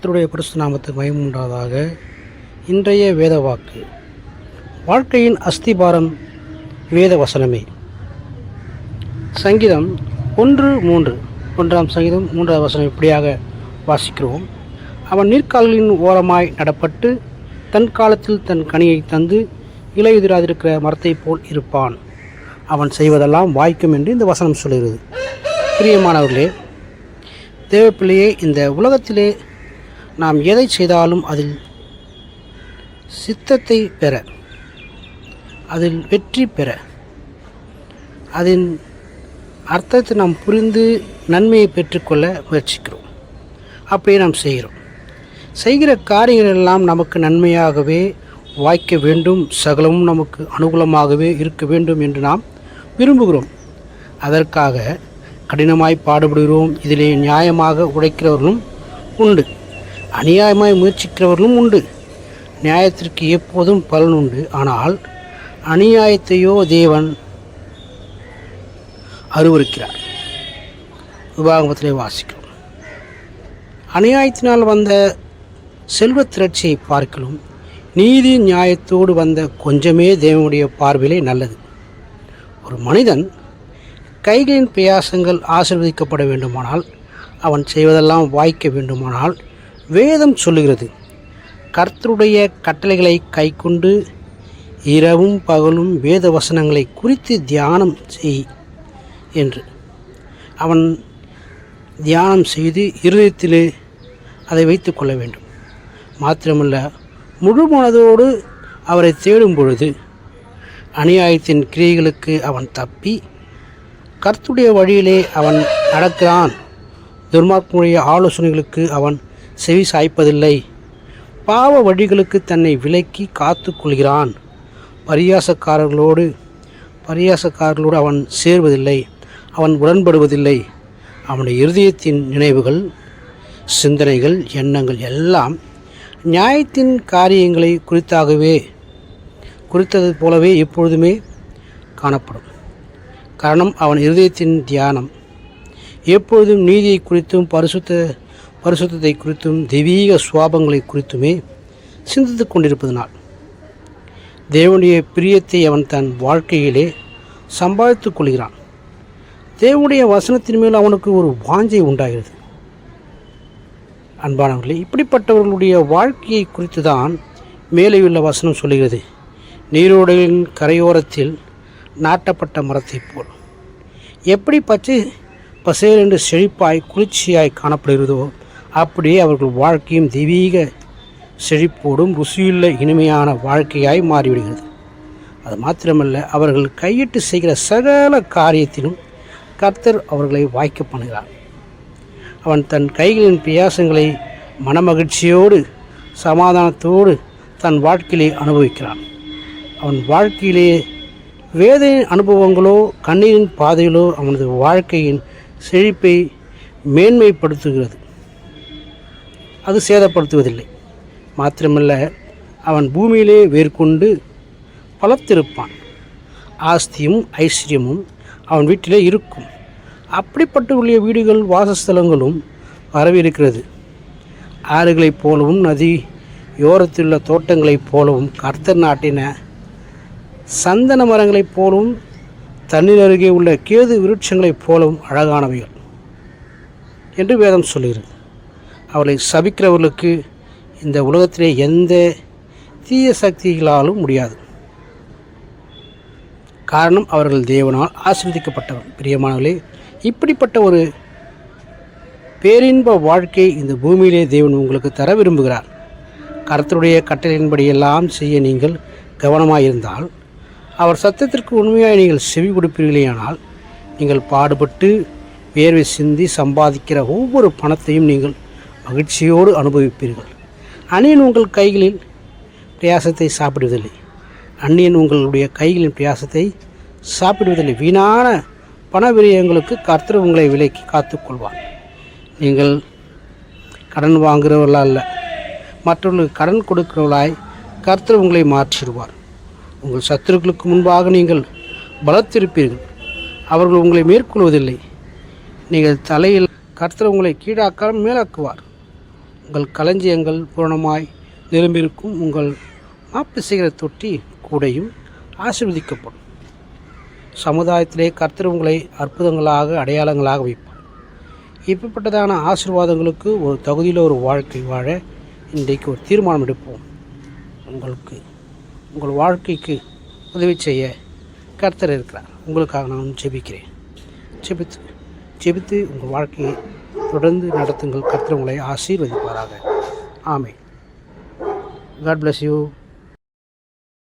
கர்த்தருடைய பரிசு நாமத்துக்கு மயமுண்டாதாக இன்றைய வேத வாக்கு வாழ்க்கையின் அஸ்திபாரம் வேத வசனமே சங்கீதம் ஒன்று மூன்று. ஒன்றாம் சங்கீதம் மூன்றாவது வசனம் இப்படியாக வாசிக்கிறோம். அவன் நீர்க்கால்களின் ஓரமாய் நடப்பட்டு தன் காலத்தில் தன் கனியை தந்து இலையுதிராதிருக்கிற மரத்தைப் போல் இருப்பான். அவன் செய்வதெல்லாம் வாய்க்கும் என்று இந்த வசனம் சொல்கிறது. பிரியமானவர்களே தேவப்பிள்ளையே இந்த உலகத்திலே நாம் எதை செய்தாலும் அதில் சித்தத்தை பெற அதில் வெற்றி பெற அதன் அர்த்தத்தை நாம் புரிந்து நன்மையை பெற்றுக்கொள்ள முயற்சிக்கிறோம். அப்படியே நாம் செய்கிறோம். செய்கிற காரியங்கள் எல்லாம் நமக்கு நன்மையாகவே வாய்க்க வேண்டும் சகலமும் நமக்கு அனுகூலமாகவே இருக்க வேண்டும் என்று நாம் விரும்புகிறோம். அதற்காக கடினமாய் பாடுபடுகிறோம். இதிலே நியாயமாக உழைக்கிறவர்களும் உண்டு. அநியாயமாய் முயற்சிக்கிறவர்களும் உண்டு. நியாயத்திற்கு எப்போதும் பலன் உண்டு. ஆனால் அநியாயத்தையோ தேவன் அருவருக்கிறார். விவாகமத்திலே வாசிக்கிறோம். அநியாயத்தினால் வந்த செல்வத் திரட்சியை பார்க்கலும் நீதி நியாயத்தோடு வந்த கொஞ்சமே தேவனுடைய பார்வையிலே நல்லது. ஒரு மனிதன் கைகளின் பிரயாசங்கள் ஆசிர்வதிக்கப்பட வேண்டுமானால் அவன் செய்வதெல்லாம் வாய்க்க வேண்டுமானால் வேதம் சொல்லுகிறது. கர்த்தருடைய கட்டளைகளை கைக்கொண்டு இரவும் பகலும் வேத வசனங்களை குறித்து தியானம் செய் என்று. அவன் தியானம் செய்து இருதயத்திலே அதை வைத்து கொள்ள வேண்டும். மாத்திரமல்ல முழு மனதோடு அவரை தேடும் பொழுது அநியாயத்தின் கிரியைகளுக்கு அவன் தப்பி கர்த்துடைய வழியிலே அவன் நடக்கிறான். துர்மார்க்கனுடைய ஆலோசனைகளுக்கு அவன் செவி சாய்ப்பதில்லை. பாவ வழிகளுக்கு தன்னை விலக்கி காத்து கொள்கிறான். பரியாசக்காரர்களோடு பரியாசக்காரர்களோடு அவன் சேர்வதில்லை அவன் உடன்படுவதில்லை. அவனுடைய இருதயத்தின் நினைவுகள் சிந்தனைகள் எண்ணங்கள் எல்லாம் நியாயத்தின் காரியங்களை குறித்தாகவே குறித்தது போலவே எப்பொழுதுமே காணப்படும். காரணம் அவன் இருதயத்தின் தியானம். எப்பொழுதும் நீதியை குறித்தும் பரிசுத்த பரிசுத்தத்தை குறித்தும் தெய்வீக சுவாபங்களை குறித்துமே சிந்தித்து கொண்டிருப்பதனால் தேவனுடைய பிரியத்தை அவன் தன் வாழ்க்கையிலே சம்பாதித்துக் கொள்கிறான். தேவனுடைய வசனத்தின் மேல் அவனுக்கு ஒரு வாஞ்சை உண்டாகிறது. அன்பானவர்களே இப்படிப்பட்டவர்களுடைய வாழ்க்கையை குறித்து தான் மேலே உள்ள வசனம் சொல்கிறது நீரோடையின் கரையோரத்தில் நாட்டப்பட்ட மரத்தைப் போல். எப்படி பச்சை பசேல் என்று செழிப்பாய் குளிர்ச்சியாய் காணப்படுகிறதோ அப்படியே அவர்கள் வாழ்க்கையும் தெய்வீக செழிப்போடும் ருசியுள்ள இனிமையான வாழ்க்கையாய் மாறிவிடுகிறது. அது மாத்திரமல்ல அவர்கள் கையிட்டு செய்கிற சகல காரியத்திலும் கர்த்தர் அவர்களை வாய்க்க பண்ணுகிறார். அவன் தன் கைகளின் பிரியாசங்களை மனமகிழ்ச்சியோடு சமாதானத்தோடு தன் வாழ்க்கையிலே அனுபவிக்கிறான். அவன் வாழ்க்கையிலே வேதனையின் அனுபவங்களோ கண்ணீரின் பாதைகளோ அவனது வாழ்க்கையின் செழிப்பை மேன்மைப்படுத்துகிறது. அது சேதப்படுத்துவதில்லை. மாத்திரமல்ல அவன் பூமியிலே வேர்கொண்டு பலத்திருப்பான் ஆஸ்தியும் ஐஸ்வர்யமும் அவன் வீட்டிலே இருக்கும். அப்படிப்பட்டவர்களுடைய வீடுகள் வாசஸ்தலங்களும் வரவிருக்கிறது. ஆறுகளைப் போலவும் நதி யோரத்திலுள்ள தோட்டங்களைப் போலவும் கர்த்தர் நாட்டின சந்தன மரங்களைப் போலவும் தண்ணீர் அருகே உள்ள கேது விருட்சங்களைப் போலவும் அழகானவைகள் என்று வேதம் சொல்கிறது அவளை சபிக்கிறவர்களுக்கு இந்த உலகத்திலே எந்த தீய சக்திகளாலும் முடியாது. காரணம் அவர்கள் தேவனால் ஆசிர்வதிக்கப்பட்டவர். பிரியமானவர்களே இப்படிப்பட்ட ஒரு பேரின்ப வாழ்க்கை இந்த பூமியிலே தேவன் உங்களுக்கு தர விரும்புகிறார். கருத்துடைய கட்டளையின்படியெல்லாம் செய்ய நீங்கள் கவனமாக இருந்தால் அவர் சத்தத்திற்கு உண்மையாக நீங்கள் செவி கொடுப்பீர்களேயானால் நீங்கள் பாடுபட்டு வேர்வை சிந்தி சம்பாதிக்கிற ஒவ்வொரு பணத்தையும் நீங்கள் மகிழ்ச்சியோடு அனுபவிப்பீர்கள். அணியன் உங்கள் கைகளில் பிரயாசத்தை சாப்பிடுவதில்லை. அந்நியன் உங்களுடைய கைகளின் பிரயாசத்தை சாப்பிடுவதில்லை. வீணான பண விரயங்களுக்கு கர்த்தர் உங்களை விலைக்கு காத்துக்கொள்வார் நீங்கள் கடன் வாங்குகிறவர்களா அல்ல மற்றவர்களுக்கு கடன் கொடுக்கிறவர்களாய் கர்த்தர் உங்களை மாற்றிடுவார். உங்கள் சத்துருக்களுக்கு முன்பாக நீங்கள் பலத்திருப்பீர்கள். அவர்கள் உங்களை மேற்கொள்வதில்லை. நீங்கள் தலையில் கர்த்தர் உங்களை கீழாக்காமல் மேலாக்குவார். உங்கள் களஞ்சியங்கள் பூரணமாய் நிரம்பியிருக்கும் உங்கள் மாப்பு செய்கிற தொட்டி கூடையும் ஆசிர்வதிக்கப்படும். சமுதாயத்திலே கர்த்தர் உங்களை அற்புதங்களாக அடையாளங்களாக வைப்பார். இப்படிப்பட்டதான ஆசீர்வாதங்களுக்கு ஒரு தகுதியில் ஒரு வாழ்க்கை வாழ இன்றைக்கு ஒரு தீர்மானம் எடுப்போம். உங்களுக்கு உங்கள் வாழ்க்கைக்கு உதவி செய்ய கர்த்தர் இருக்கிறார். உங்களுக்காக நான் ஜெபிக்கிறேன். ஜெபித்து ஜெபித்து உங்கள் வாழ்க்கையை தொடர்ந்து நடத்துங்கள். கர்த்தர் உங்களை ஆசீர்வதிப்பாராக. ஆமை காட் பிளஸ் யூ